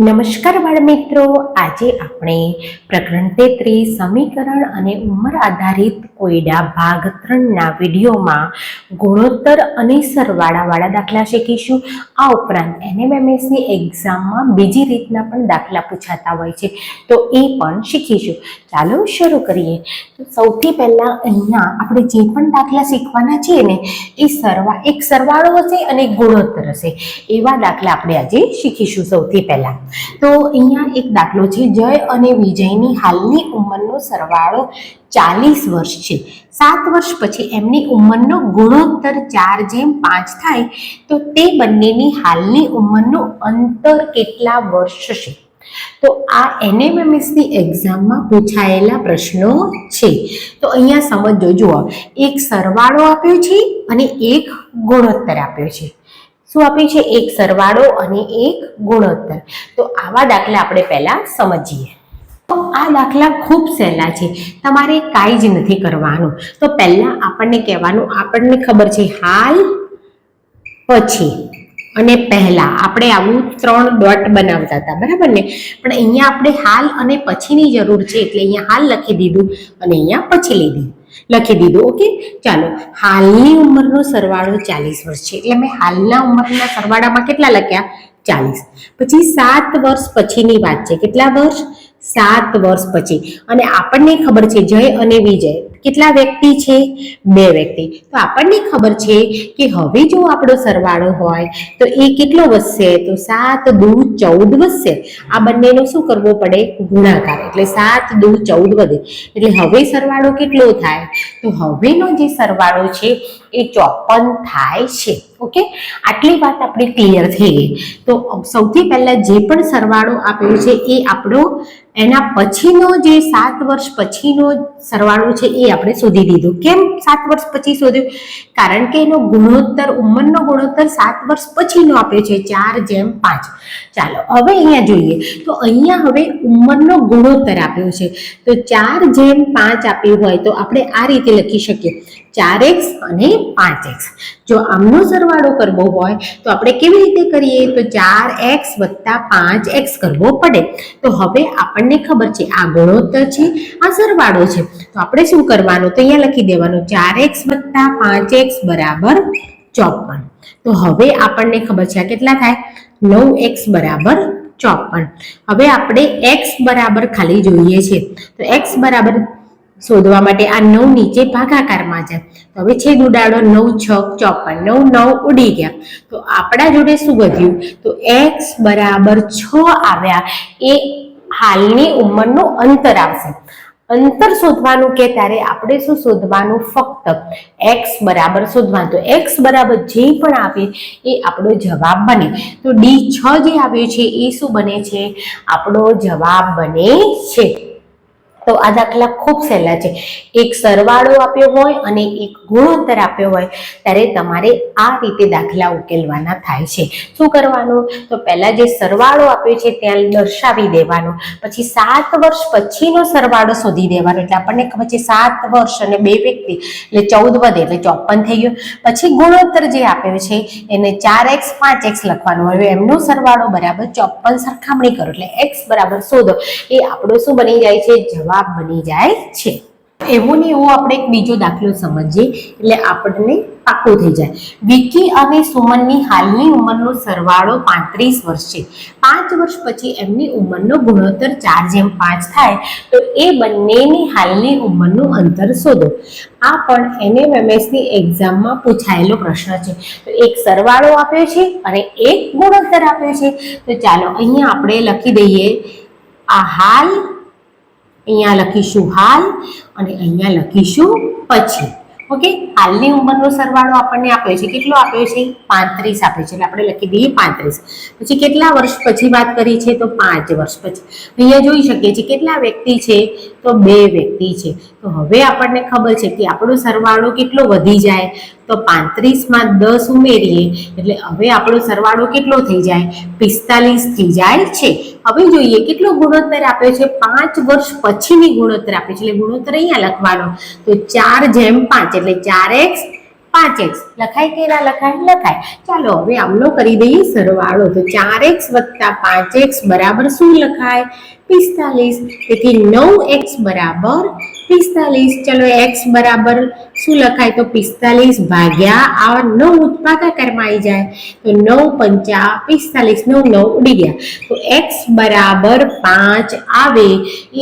નમસ્કાર બાળ મિત્રો આજે આપણે પ્રકરણ તેત્રીસ સમીકરણ અને ઉંમર આધારિત કોયડા ભાગ ત્રણના વિડીયોમાં ગુણોત્તર અને સરવાળાવાળા દાખલા શીખીશું. આ ઉપરાંત એનએમએમએસની એક્ઝામમાં બીજી રીતના પણ દાખલા પૂછાતા હોય છે. તો એ પણ શીખીશું. ચાલો શરૂ કરીએ. તો સૌથી પહેલાં અહીંયા આપણે જે પણ દાખલા શીખવાના છીએ ને, એ સરવા, એક સરવાળો હશે અને ગુણોત્તર હશે. એવા દાખલા આપણે આજે શીખીશું સૌથી પહેલાં. તો અહીંયા એક દાખલો છે, જય અને વિજયની હાલની ઉંમરનો સરવાળો. ચાલીસ વર્ષ છે. સાત વર્ષ પછી એમની ઉંમરનો ગુણોત્તર ચાર જેમ પાંચ થાય, તો તે બંનેની હાલની ઉંમરનું અંતર કેટલા વર્ષ છે? તો આ એનએમએમએસની એક્ઝામમાં પૂછાયેલા પ્રશ્નો છે. તો અહીંયા સમજો જુઓ એક સરવાળો આપ્યો છે અને એક ગુણોત્તર આપ્યો છે. શું આપ્યું છે? એક સરવાળો અને એક ગુણોત્તર. તો આવા દાખલા આપણે પહેલા સમજીએ. તો આ દાખલા ખૂબ સહેલા છે. તમારે કાંઈ જ નથી કરવાનું. તો પહેલાં આપણને કહેવાનું, આપણને ખબર છે હાલ, પછી. અને પહેલાં. આપણે આવું ત્રણ ડોટ બનાવતા હતા, બરાબર ને? પણ અહીંયા આપણે હાલ અને પછીની જરૂર છે, એટલે અહીંયા હાલ લખી દીધું અને અહીંયા પછી લીધી લખી દીધું, ઓકે? ચાલો. હાલની ઉંમરનો સરવાળો ચાલીસ વર્ષ છે. એટલે મેં હાલના ઉંમરના સરવાળામાં કેટલા લખ્યા? ચાલીસ. પછી સાત વર્ષ પછીની વાત છે. કેટલા વર્ષ? સાત વર્ષ પછી. અને આપણને ખબર છે જય અને વિજય. કેટલા વ્યક્તિ છે? બે વ્યક્તિ. તો આપણને ખબર છે કે હવે જો આપણો સરવાળો હોય, તો એ કેટલો વધશે? તો સાત દુ ચૌદ વધશે. આ બંનેનો શું કરવો પડે? ગુણાકાર. એટલે સાત દુ ચૌદ વધે. એટલે હવે સરવાળો કેટલો થાય? તો હવેનો જે સરવાળો છે, એ ચોપન થાય છે. ઓકે? આટલી વાત આપણી ક્લિયર થઈ ગઈ. તો સૌથી પહેલાં જે પણ સરવાળો આપ્યો છે, એ આપણો એના પછીનો જે સાત વર્ષ પછીનો સરવાળો છે એ આપણે શોધી દીધું કેમ સાત વર્ષ પછી શોધ્યું? કારણ કે એનો ગુણોત્તર, ઉંમરનો ગુણોત્તર સાત વર્ષ પછીનો આપ્યો છે, ચાર જેમ પાંચ. ચાલો, હવે અહીંયા જોઈએ. તો અહીંયા હવે ઉંમરનો ગુણોત્તર આપ્યો છે. તો ચાર જેમ પાંચ આપ્યું હોય તો આપણે આ રીતે લખી શકીએ. ચાર એક્સ અને પાંચ એક્સ. જો આમનો સરવાળો કરવો હોય તો આપણે કેવી રીતે કરીએ? તો ચાર એક્સ વત્તા પાંચ એક્સ કરવો પડે. તો હવે આપણને ખબર છે આ ગુણોત્તર છે, આ સરવાળો છે. તો આપણે શું કરવાનું? તો અહીંયા લખી દેવાનું ચાર એક્સ વત્તા પાંચ એક્સ બરાબર ચોપન. તો હવે આપણને ખબર છે કેટલા થાય? નવ એક્સ બરાબર ચોપન. હવે આપણે એક્સ બરાબર ખાલી જોઈએ છે. તો એક્સ બરાબર શોધવા માટે આ નવ નીચે ભાગાકારમાં છે. તો હવે છેદ ઉડાડો નવ છ ચોપન. નવ નવ ઉડી ગયા. તો આપણા જોડે શું વધ્યું? તો એક્સ બરાબર છ આવ્યા. એ હાલની ઉંમરનું અંતર આવશે. અંતર શોધવાનું કે ત્યારે આપણે શું શોધવાનું? ફક્ત એક્સ બરાબર શોધવાનું. તો એક્સ બરાબર જે પણ આપે એ આપણો જવાબ બને. તો ડી છ જે આવ્યું છે એ શું બને છે? આપણો જવાબ બને છે. તો આ દાખલા ખૂબ સહેલા છે. એક સરવાળો આપ્યો હોય અને એક ગુણોત્તર આપ્યો હોય, ત્યારે તમારે આ રીતે દાખલા ઉકેલવાના થાય છે. શું કરવાનું? તો પહેલા જે સરવાળો આપ્યો છે ત્યાં દર્શાવી દેવાનો. પછી સાત વર્ષ પછીનો સરવાળો શોધી દેવાનો. એટલે આપણને ખબર છે સાત વર્ષ અને બે વ્યક્તિ, એટલે ચૌદ વધે, એટલે ચોપન થઈ ગયો. પછી ગુણોત્તર જે આપ્યો છે, એને ચાર એક્સ, પાંચ એક્સ લખવાનું. હવે એમનો સરવાળો બરાબર ચોપન સરખામણી કરો, એટલે એક્સ બરાબર શોધો. એ આપણો શું બની જાય છે? જવાબ બની જાય છે. એવો ને એવો આપણે એક બીજો દાખલો સમજીએ, એટલે આપણને પાકું થઈ જાય. વિકી અને સુમનની હાલની ઉંમરનો સરવાળો પાંત્રીસ વર્ષ છે. પાંચ વર્ષ પછી એમની ઉંમરનો ગુણોત્તર ચાર જેમ પાંચ થાય, તો એ બંનેની હાલની ઉંમરનું અંતર શોધો. આ પણ એનએમએમએસની એક્ઝામમાં પૂછાયેલો પ્રશ્ન છે. તો એક સરવાળો આપ્યો છે અને એક ગુણોત્તર આપ્યો છે. તો ચાલો અહીંયા આપણે લખી દઈએ, આ હાલ અહીંયા લખીશું હાલ અને અહીંયા લખીશું પછી. ઓકે? હાલની ઉંમરનો સરવાળો આપણને આપ્યો છે. કેટલો આપ્યો છે? પાંત્રીસ આપ્યો છે. એટલે આપણે લખી દઈએ પાંત્રીસ. પછી કેટલા વર્ષ પછી વાત કરી છે? તો પાંચ વર્ષ પછી. અહીંયા જોઈ શકીએ છીએ કેટલા વ્યક્તિ છે? તો બે વ્યક્તિ છે. તો હવે આપણને ખબર છે કે આપણો સરવાળો કેટલો વધી જાય. તો પાંત્રીસમાં દસ ઉમેરીએ. એટલે હવે આપણો સરવાળો કેટલો થઈ જાય? પિસ્તાલીસ થઈ જાય છે. હવે જોઈએ કેટલો ગુણોત્તર આપ્યો છે? પાંચ વર્ષ પછીની ગુણોત્તર આપ્યો છે. એટલે ગુણોત્તર અહીંયા લખવાનો. તો ચાર જેમ પાંચ, એટલે ચાર એક્સ, પાંચ એક્સ. લખાય કે ના લખાય? લખાય. ચાલો હવે આમનો કરી દઈએ સરવાળો. તો ચાર એક્સ વત્તા પાંચ એક્સ બરાબર શું લખાય? પિસ્તાલીસ. તેથી નવ એક્સ બરાબર પિસ્તાલીસ. ચલો એક્સ બરાબર શું લખાય? તો પિસ્તાલીસ ભાગ્યા આ નવ ઉત્પાદક આવી જાય. તો નવ પંચા પિસ્તાલીસ, નવ નવ ઉડી ગયા. તો એક્સ બરાબર પાંચ આવે.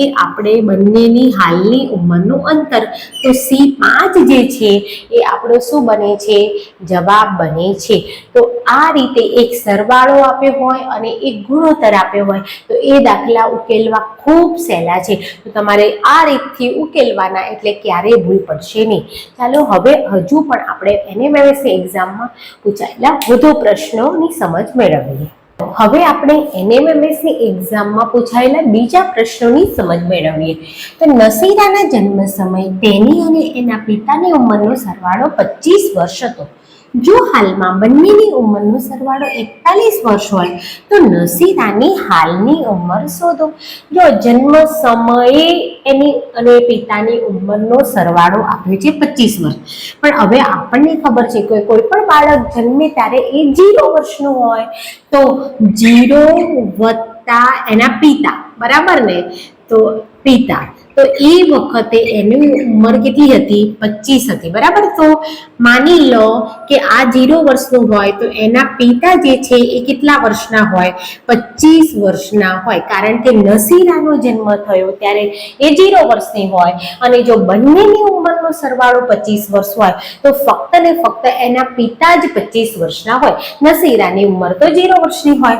એ આપણે બંનેની હાલની ઉંમરનું અંતર. તો સી પાંચ જે છે, એ આપણો શું બને છે? જવાબ બને છે. તો આ રીતે એક સરવાળો આપ્યો હોય અને એક ગુણોત્તર આપ્યો હોય. તો એ દાખલા ઉકેલવા ખૂબ સહેલા છે. તો તમારે આ રીતથી ઉકેલવાના એટલે ક્યારેય ભૂલ પડશે નહીં. ચાલો હવે હજુ પણ આપણે એનએમએમએસની એક્ઝામમાં પૂછાયેલા વધુ પ્રશ્નોની સમજ મેળવીએ. હવે આપણે એનએમએમએસની એક્ઝામમાં પૂછાયેલા બીજા પ્રશ્નોની સમજ મેળવીએ. તો નસીરાના જન્મ સમય તેની અને એના પિતાની ઉંમરનો સરવાળો પચીસ વર્ષ હતો. જો હાલમાં બંનેની ઉંમરનો સરવાળો એકતાલીસ વર્ષ હોય, તો નસીરાની હાલની ઉંમર શોધો. જો જન્મ સમયે એની અને પિતાની ઉંમરનો સરવાળો આપ્યો છે પચીસ વર્ષ. પણ હવે આપણને ખબર છે કે કોઈ પણ બાળક જન્મે ત્યારે એ જીરો વર્ષનું હોય, તો જીરો વત્તા એના પિતા. બરાબર ને? તો પિતા. તો એ વખતે એની ઉંમર કેટલી હતી? પચીસ હતી, બરાબર? તો માની લો કે આ જીરો વર્ષનું હોય તો એના પિતા જે છે એ કેટલા વર્ષના હોય? પચીસ વર્ષના હોય. કારણ કે નસીરાનો જન્મ થયો ત્યારે એ જીરો વર્ષની હોય. અને જો બંનેની ઉંમરનો સરવાળો પચીસ વર્ષ હોય, તો ફક્ત ને ફક્ત એના પિતા જ પચીસ વર્ષના હોય. નસીરાની ઉંમર તો જીરો વર્ષની હોય.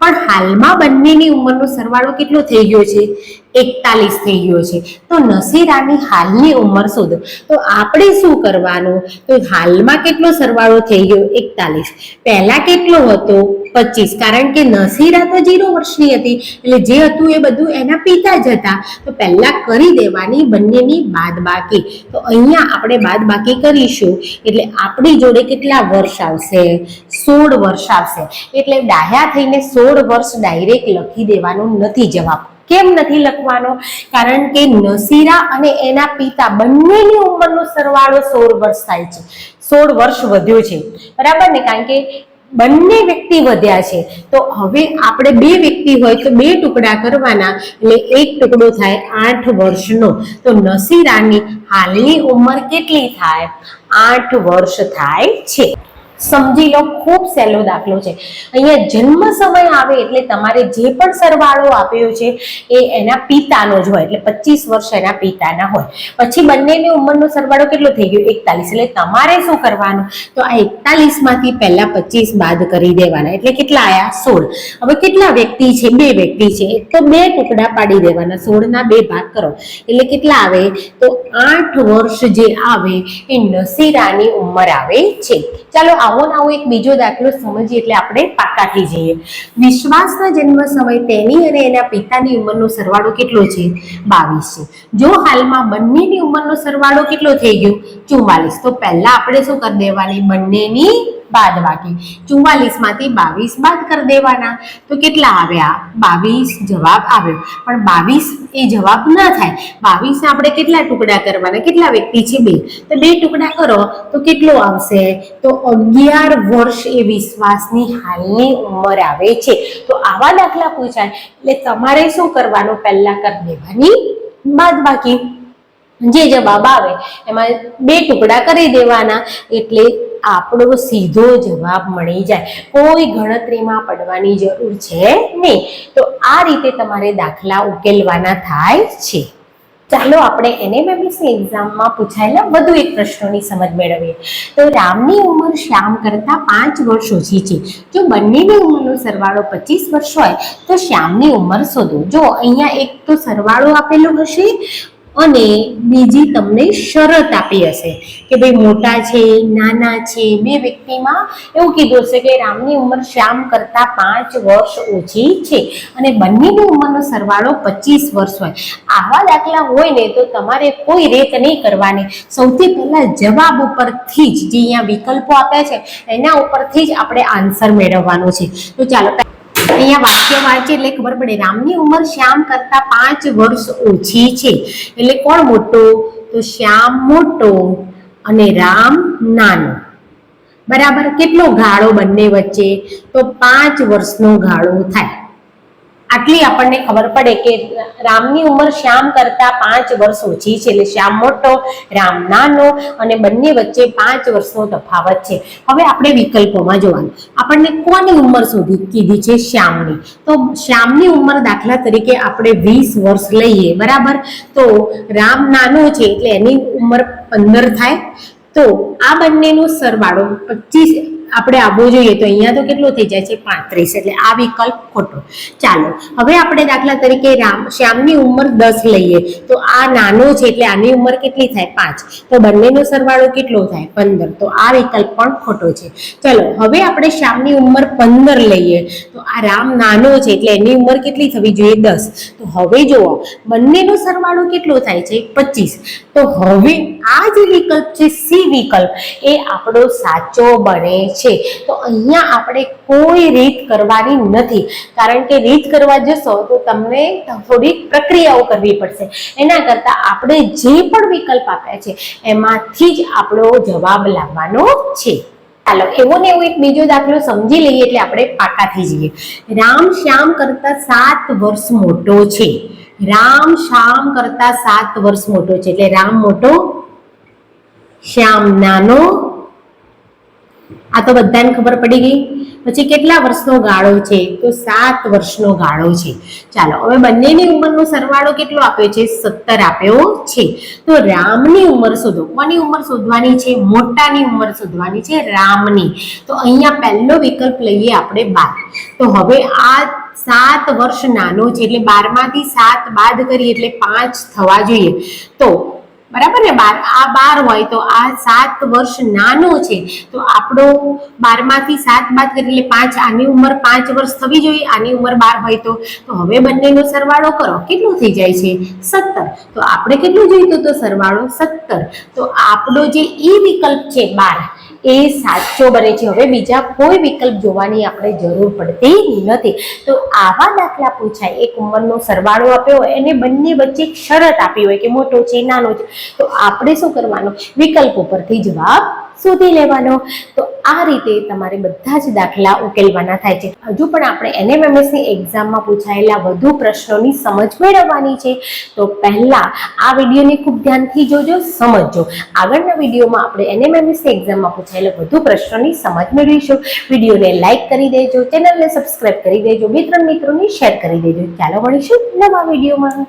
પણ હાલમાં બંનેની ઉંમરનો સરવાળો કેટલો થઈ ગયો છે? એકતાલીસ થઈ ગયો છે. તો નસીરાની હાલની ઉંમર શોધો. તો આપણે શું કરવાનું? તો હાલમાં કેટલો સરવાળો થઈ ગયો? એકતાલીસ. પહેલા કેટલો હતો? પચીસ. કારણ કે નસીરા તો જીરો વર્ષની હતી. એટલે જે હતું એ બધું એના પિતા જ હતા. તો પહેલા કરી દેવાની બંનેની બાદબાકી. તો અહીંયા આપણે બાદબાકી કરીશું. એટલે આપણી જોડે કેટલા વર્ષ આવશે? સોળ વર્ષ આવશે. એટલે ડાહ્યા થઈને સોળ વર્ષ ડાયરેક્ટ લખી દેવાનું નથી જવાબ. કેમ નથી લખવાનો? કારણ કે નસીરા અને એના પિતા બંનેની ઉંમરનો સરવાળો સોળ વર્ષ થાય છે. સોળ વર્ષ વધ્યો છે. બરાબર ને? કારણ કે બંને વ્યક્તિ વધ્યા છે. તો હવે આપણે બે વ્યક્તિ હોય તો બે ટુકડા કરવાના. એટલે એક ટુકડો થાય આઠ વર્ષનો. તો નસીરાની હાલની ઉંમર કેટલી થાય? આઠ વર્ષ થાય છે. સમજી લો, ખૂબ સહેલો દાખલો છે. અહીંયા જન્મ સમય આવે એટલે તમારે જે પણ સરવાળો આપ્યો છે એ એના પિતાનો જ હોય, એટલે પચીસ વર્ષ એના પિતાના હોય. પછી બંનેની ઉંમરનો સરવાળો કેટલો થઈ ગયો? એકતાલીસ. એટલે તમારે શું કરવાનું? તો આ એકતાલીસમાંથી પહેલા પચીસ બાદ કરી દેવાના. એટલે કેટલા આયા? સોળ. હવે કેટલા વ્યક્તિ છે? બે વ્યક્તિ છે. તો બે ટુકડા પાડી દેવાના. સોળના બે ભાગ કરો. એટલે કેટલા આવે? તો આઠ વર્ષ જે આવે એ નસીરાની ઉંમર આવે છે. ચાલો આવો ને આવો એક બીજો દાખલો સમજીએ એટલે આપણે પાકા થઈ જઈએ. વિશ્વાસના જન્મ સમય તેની અને એના પિતાની ઉંમરનો સરવાળો કેટલો છે? બાવીસ છે. જો હાલમાં બંનેની ઉંમરનો સરવાળો કેટલો થઈ ગયો? ચુમ્માલીસ તો પહેલા આપણે શું કરી દેવાની? બંનેની બાદ બાકી ચુમ્માલીસમાંથી બાવીસ બાદ કરી દેવાના. તો કેટલા આવ્યા? બાવીસ જવાબ આવ્યો. પણ બાવીસ એ જવાબ ના થાય. બાવીસ આપણે કેટલા ટુકડા કરવાના? કેટલા વ્યક્તિ છે બે? તો બે ટુકડા કરો, તો કેટલો આવશે? તો અગિયાર વર્ષ એ વિશ્વાસની હાલની ઉંમર આવે છે. તો આવા દાખલા પૂછાય. એટલે તમારે શું કરવાનું? પહેલા કરી દેવાની બાદ બાકી. જે જવાબ આવે, એમાં બે ટુકડા કરી દેવાના. એટલે આપણો સીધો જવાબ મળી જાય. કોઈ ગણતરીમાં પડવાની જરૂર છે નહીં. તો આ રીતે તમારે દાખલા ઉકેલવાના થાય છે. ચાલો આપણે એનએમએમએસની એક્ઝામમાં પૂછાયેલા વધુ એક પ્રશ્નોની સમજ મેળવીએ. તો રામની ઉંમર શ્યામ કરતાં પાંચ વર્ષ ઓછી છે. જો બંનેની ઉંમરનો સરવાળો પચીસ વર્ષ હોય, તો શ્યામની ઉંમર શોધો. જો અહીંયા એક તો સરવાળો આપેલો હશે અને બીજી તમને શરત આપી હશે કે ભાઈ મોટા છે, નાના છે, બે વ્યક્તિમાં એવું કીધું હશે કે રામની ઉંમર શ્યામ કરતાં પાંચ વર્ષ ઓછી છે અને બંનેની ઉંમરનો સરવાળો પચીસ વર્ષ હોય. આવા દાખલા હોય ને તો તમારે કોઈ રેત નહીં કરવાની. સૌથી પહેલા જવાબ ઉપરથી જ જે અહીંયા વિકલ્પો આપ્યા છે, એના ઉપરથી જ આપણે આન્સર મેળવવાનો છે. તો ચાલો અહીંયા વાક્ય વાંચે એટલે ખબર પડે રામની ઉંમર શ્યામ કરતા પાંચ વર્ષ ઓછી છે. એટલે કોણ મોટો? તો શ્યામ મોટો અને રામ નાનો. બરાબર? કેટલો ગાળો બંને વચ્ચે? તો પાંચ વર્ષનો ગાળો થાય. આટલી આપણને ખબર પડે કે રામની ઉંમર શ્યામ કરતા પાંચ વર્ષ ઓછી છે. એટલે શ્યામ મોટો, રામ નાનો અને બંને વચ્ચે પાંચ વર્ષનો તફાવત છે. હવે આપણે વિકલ્પોમાં જોવાનું. આપણને કોની ઉંમર શોધી કીધી છે શ્યામની? તો શ્યામની ઉંમર દાખલા તરીકે આપણે વીસ વર્ષ લઈએ, બરાબર? તો રામ નાનો છે એટલે એની ઉંમર પંદર થાય. તો આ બંનેનો સરવાળો પચીસ આપણે આવવું જોઈએ તો અહીંયા તો કેટલો થઈ જાય છે? પાંત્રીસ. એટલે આ વિકલ્પ ખોટો. ચાલો, હવે આપણે દાખલા તરીકે રામ, શ્યામની ઉંમર દસ લઈએ. તો આ નાનો છે એટલે આની ઉંમર કેટલી થાય? પાંચ. તો બંનેનો સરવાળો કેટલો થાય? પંદર. તો આ વિકલ્પ પણ ખોટો છે. ચલો, હવે આપણે શ્યામની ઉંમર પંદર લઈએ. તો આ રામ નાનો છે એટલે એની ઉંમર કેટલી થવી જોઈએ? દસ. તો હવે જુઓ, બંનેનો સરવાળો કેટલો થાય છે? પચીસ. તો હવે આ જે વિકલ્પ છે, સી વિકલ્પ, એ આપણો સાચો બને છે. તો અહીંયા આપણે કોઈ રીત કરવાની નથી. કારણ કે રીત કરવા જશો તો તમને થોડીક પ્રક્રિયાઓ કરવી પડશે. એના કરતાં આપણે જે પણ વિકલ્પ આપ્યા છે, એમાંથી જ આપણો જવાબ લાવવાનો છે. ચાલો, એવો ને એવો એક બીજો દાખલો સમજી લઈએ એટલે આપણે પાકા થઈ જઈએ. રામ શ્યામ કરતા સાત વર્ષ મોટો છે. રામ શ્યામ કરતા સાત વર્ષ મોટો છે. એટલે રામ મોટો, શ્યામ નાનો આ તો બધાને ખબર પડી ગઈ. પછી કેટલા વર્ષનો ગાળો છે? તો સાત વર્ષનો ગાળો છે. ચાલો, હવે બંનેની ઉંમરનો સરવાળો કેટલો આપ્યો છે? સત્તર આપ્યો છે. તો રામની ઉંમર શોધો. કોની ઉંમર શોધવાની છે? મોટાની ઉંમર શોધવાની છે રામની. તો અહીંયા પહેલો વિકલ્પ લઈએ આપણે બાર. તો હવે આ સાત વર્ષ નાનો છે, એટલે બારમાંથી સાત બાદ કરીએ એટલે પાંચ થવા જોઈએ. તો બરાબર ને? બાર આ બાર હોય તો આ સાત વર્ષ નાનો છે. તો આપણો બારમાંથી સાત બાદ કરીએ એટલે પાંચ, આની ઉંમર પાંચ વર્ષ થવી જોઈએ, આની ઉંમર બાર હોય તો. તો હવે બંનેનો સરવાળો કરો. કેટલું થઈ જાય છે? સત્તર. તો આપણે કેટલું જોઈતું તો સરવાળો સત્તર. તો આપણો જે ઈ વિકલ્પ છે બાર, એ સાચો બને છે. હવે બીજા કોઈ વિકલ્પ જોવાની આપણે જરૂર પડતી નથી. તો આવા દાખલા પૂછાય. એક ઉંમરનો સરવાળો આપ્યો હોય એને બંને વચ્ચે એક શરત આપી હોય કે મોટો છે, નાનો છે. તો આપણે શું કરવાનું? વિકલ્પ ઉપરથી જવાબ શોધી લેવાનો. તો આ રીતે તમારે બધા જ દાખલા ઉકેલવાના થાય છે. હજુ પણ આપણે એનએમએમએસની એક્ઝામમાં પૂછાયેલા વધુ પ્રશ્નોની સમજ મેળવવાની છે. તો પહેલા આ વિડીયોને ખૂબ ધ્યાનથી જોજો, સમજજો. આગળના વિડીયોમાં આપણે એનએમએમએસની એક્ઝામમાં પૂછાયેલા વધુ પ્રશ્નોની સમજ મેળવીશું. વિડીયોને લાઇક કરી દેજો, ચેનલને સબસ્ક્રાઇબ કરી દેજો મિત્ર મિત્રોને શેર કરી દેજો. ચાલો મળીશું નવા વિડીયોમાં.